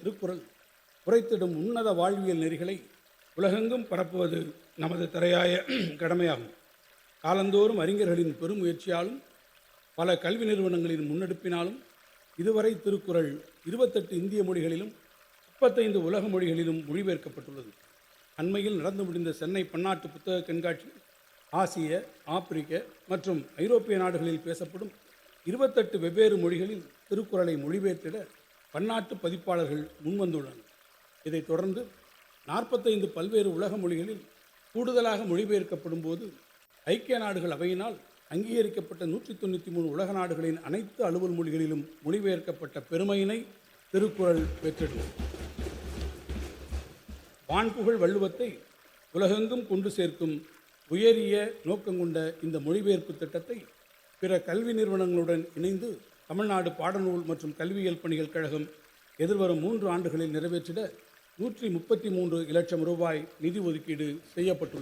திருக்குறள் குறைத்திடும் உன்னத வாழ்வியல் நெறிகளை உலகெங்கும் பரப்புவது நமது திரையாய கடமையாகும். காலந்தோறும் அறிஞர்களின் பெருமுயற்சியாலும் பல கல்வி நிறுவனங்களின் முன்னெடுப்பினாலும் இதுவரை திருக்குறள் இருபத்தெட்டு இந்திய மொழிகளிலும் முப்பத்தைந்து உலக மொழிகளிலும் மொழிபெயர்க்கப்பட்டுள்ளது. அண்மையில் நடந்து முடிந்த சென்னை பன்னாட்டு புத்தக கண்காட்சி ஆசிய ஆப்பிரிக்க மற்றும் ஐரோப்பிய நாடுகளில் பேசப்படும் இருபத்தெட்டு வெவ்வேறு மொழிகளில் திருக்குறளை மொழிபெயர்த்திட பன்னாட்டு பதிப்பாளர்கள் முன்வந்துள்ளனர். இதைத் தொடர்ந்து நாற்பத்தைந்து பல்வேறு உலக மொழிகளில் கூடுதலாக மொழிபெயர்க்கப்படும் போது ஐக்கிய நாடுகள் அவையினால் அங்கீகரிக்கப்பட்ட நூற்றி தொண்ணூற்றி மூணு உலக நாடுகளின் அனைத்து அலுவல் மொழிகளிலும் மொழிபெயர்க்கப்பட்ட பெருமையினை திருக்குறள் பெற்றிடும். வான்புகழ் வள்ளுவத்தை உலகெங்கும் கொண்டு சேர்க்கும் உயரிய நோக்கம் கொண்ட இந்த மொழிபெயர்ப்பு திட்டத்தை பிற கல்வி நிறுவனங்களுடன் இணைந்து தமிழ்நாடு பாடநூல் மற்றும் கல்வியியல் பணிகள் கழகம் எதிர்வரும் மூன்று ஆண்டுகளில் நிறைவேற்றிட நூற்றி முப்பத்தி மூன்று இலட்சம் ரூபாய் நிதி ஒதுக்கீடு செய்யப்பட்டுள்ளது.